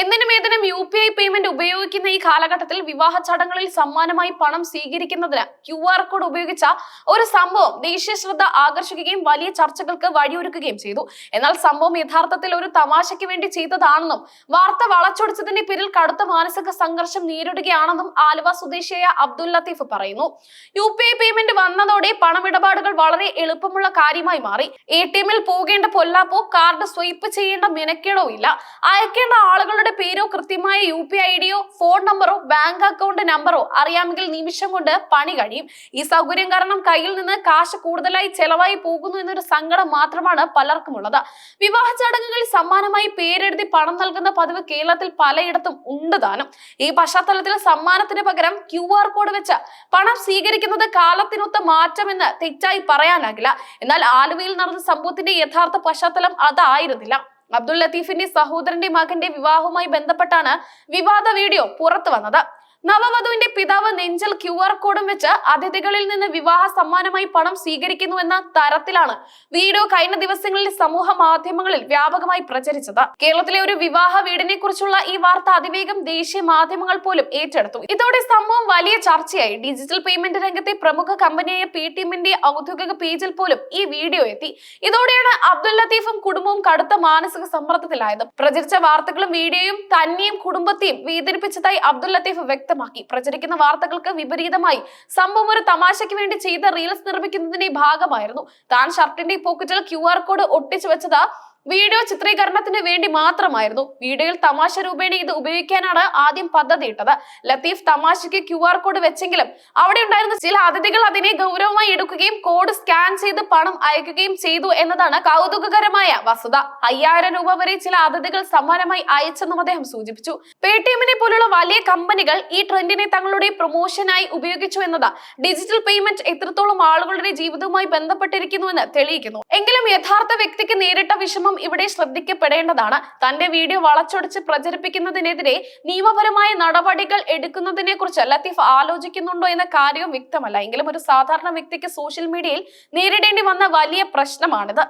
എന്തിനും ഏതിനും U P I payment ഉപയോഗിക്കുന്ന ഈ കാലഘട്ടത്തിൽ വിവാഹ ചടങ്ങുകളിൽ സമ്മാനമായി പണം സ്വീകരിക്കുന്നതിന് ക്യു ആർ കോഡ് ഉപയോഗിച്ച ഒരു സംഭവം ദേശീയ ശ്രദ്ധ ആകർഷിക്കുകയും വലിയ ചർച്ചകൾക്ക് വഴിയൊരുക്കുകയും ചെയ്തു. എന്നാൽ സംഭവം യഥാർത്ഥത്തിൽ ഒരു തമാശയ്ക്ക് വേണ്ടി ചെയ്തതാണെന്നും വാർത്ത വളച്ചൊടിച്ചതിന്റെ പേരിൽ കടുത്ത മാനസിക സംഘർഷം നേരിടുകയാണെന്നും ആലുവ സ്വദേശിയായ അബ്ദുൽ ലത്തീഫ് പറയുന്നു. യു പി ഐ പേയ്മെന്റ് വന്നതോടെ പണമിടപാടുകൾ വളരെ എളുപ്പമുള്ള കാര്യമായി മാറി. എ ടി എമ്മിൽ പോകേണ്ട പൊല്ലാപ്പോ കാർഡ് സ്വൈപ്പ് ചെയ്യേണ്ട മെനക്കേടോ ഇല്ല. അയക്കേണ്ട ആളുകളുടെ പേരോ കൃത്യമായ യു പി ഐ ഡിയോ ഫോൺ നമ്പറോ ബാങ്ക് അക്കൗണ്ട് നമ്പറോ അറിയാമെങ്കിൽ നിമിഷം കൊണ്ട് പണി കഴിയും. ഈ സൗകര്യം കാരണം കയ്യിൽ നിന്ന് കാശ് കൂടുതലായി ചെലവായി പോകുന്നു എന്നൊരു സങ്കടം മാത്രമാണ് പലർക്കും ഉള്ളത് വിവാഹ ചടങ്ങുകളിൽ സമ്മാനമായി പേരെഴുതി പണം നൽകുന്ന പതിവ് കേരളത്തിൽ പലയിടത്തും ഉണ്ട് താനും. ഈ പശ്ചാത്തലത്തിൽ സമ്മാനത്തിന് പകരം ക്യു ആർ കോഡ് വെച്ച് പണം സ്വീകരിക്കുന്നത് കാലത്തിനൊത്ത മാറ്റമെന്ന് തെറ്റായി പറയാനാകില്ല. എന്നാൽ ആലുവയിൽ നടന്ന സംഭവത്തിന്റെ യഥാർത്ഥ പശ്ചാത്തലം അതായിരുന്നില്ല. അബ്ദുൽ ലത്തീഫിന്റെ സഹോദരന്റെ മകന്റെ വിവാഹവുമായി ബന്ധപ്പെട്ടാണ് വിവാദ വീഡിയോ പുറത്തു വന്നത്. നവവധുവിന്റെ പിതാവ് നെഞ്ചൽ ക്യു ആർ കോഡും വെച്ച് അതിഥികളിൽ നിന്ന് വിവാഹ സമ്മാനമായി പണം സ്വീകരിക്കുന്നുവെന്ന തരത്തിലാണ് വീഡിയോ കഴിഞ്ഞ ദിവസങ്ങളിൽ സമൂഹ മാധ്യമങ്ങളിൽ വ്യാപകമായി പ്രചരിച്ചത്. കേരളത്തിലെ ഒരു വിവാഹ വീടിനെ കുറിച്ചുള്ള ഈ വാർത്ത അതിവേഗം ദേശീയ മാധ്യമങ്ങൾ പോലും ഏറ്റെടുത്തു. ഇതോടെ സംഭവം വലിയ ചർച്ചയായി. ഡിജിറ്റൽ പേയ്മെന്റ് രംഗത്തെ പ്രമുഖ കമ്പനിയായ പേ ടി എമ്മിന്റെ ഔദ്യോഗിക പേജിൽ പോലും ഈ വീഡിയോ എത്തി. ഇതോടെയാണ് അബ്ദുൽ ലത്തീഫും കുടുംബവും കടുത്ത മാനസിക സമ്മർദ്ദത്തിലായത്. പ്രചരിച്ച വാർത്തകളും വീഡിയോയും തന്നെയും കുടുംബത്തെയും വേദനിപ്പിച്ചതായി അബ്ദുൽ ലത്തീഫ് വ്യക്തമാക്കി. പ്രചരിക്കുന്ന വാർത്തകൾക്ക് വിപരീതമായി. സംഭവം ഒരു തമാശയ്ക്ക് വേണ്ടി ചെയ്ത റീൽസ് നിർമ്മിക്കുന്നതിന്റെ ഭാഗമായിരുന്നു. താൻ ഷർട്ടിന്റെ പോക്കറ്റിൽ ക്യു കോഡ് ഒട്ടിച്ചു വെച്ചത് വീഡിയോ ചിത്രീകരണത്തിന് വേണ്ടി മാത്രമായിരുന്നു. വീഡിയോയിൽ തമാശ രൂപേണ ഇത് ഉപയോഗിക്കാനാണ് ആദ്യം പദ്ധതി ഇട്ടത്. ലത്തീഫ് തമാശയ്ക്ക് ക്യു ആർ കോഡ് വെച്ചെങ്കിലും അവിടെ ഉണ്ടായിരുന്ന ചില അതിഥികൾ അതിനെ ഗൗരവമായി എടുക്കുകയും കോഡ് സ്കാൻ ചെയ്ത് പണം അയക്കുകയും ചെയ്തു എന്നതാണ് കൗതുകകരമായ വസ്തുത. അയ്യായിരം രൂപ വരെ ചില അതിഥികൾ സമ്മാനമായി അയച്ചെന്നും അദ്ദേഹം സൂചിപ്പിച്ചു. പേടിഎമ്മിനെ പോലുള്ള വലിയ കമ്പനികൾ ഈ ട്രെൻഡിനെ തങ്ങളുടെ പ്രൊമോഷനായി ഉപയോഗിച്ചു എന്നത് ഡിജിറ്റൽ പേയ്മെന്റ് എത്രത്തോളം ആളുകളുടെ ജീവിതവുമായി ബന്ധപ്പെട്ടിരിക്കുന്നുവെന്ന് തെളിയിക്കുന്നു. എങ്കിലും യഥാർത്ഥ വ്യക്തിക്ക് നേരിട്ട വിഷമം ഇവിടെ ശ്രദ്ധിക്കപ്പെടേണ്ടതാണ്. തന്റെ വീഡിയോ വളച്ചൊടിച്ച് പ്രചരിപ്പിക്കുന്നതിനെതിരെ നിയമപരമായ നടപടികൾ എടുക്കുന്നതിനെ കുറിച്ച് ലത്തീഫ് ആലോചിക്കുന്നുണ്ടോ എന്ന കാര്യവും വ്യക്തമല്ല. എങ്കിലും ഒരു സാധാരണ വ്യക്തിക്ക് സോഷ്യൽ മീഡിയയിൽ നേരിടേണ്ടി വന്ന വലിയ പ്രശ്നമാണിത്.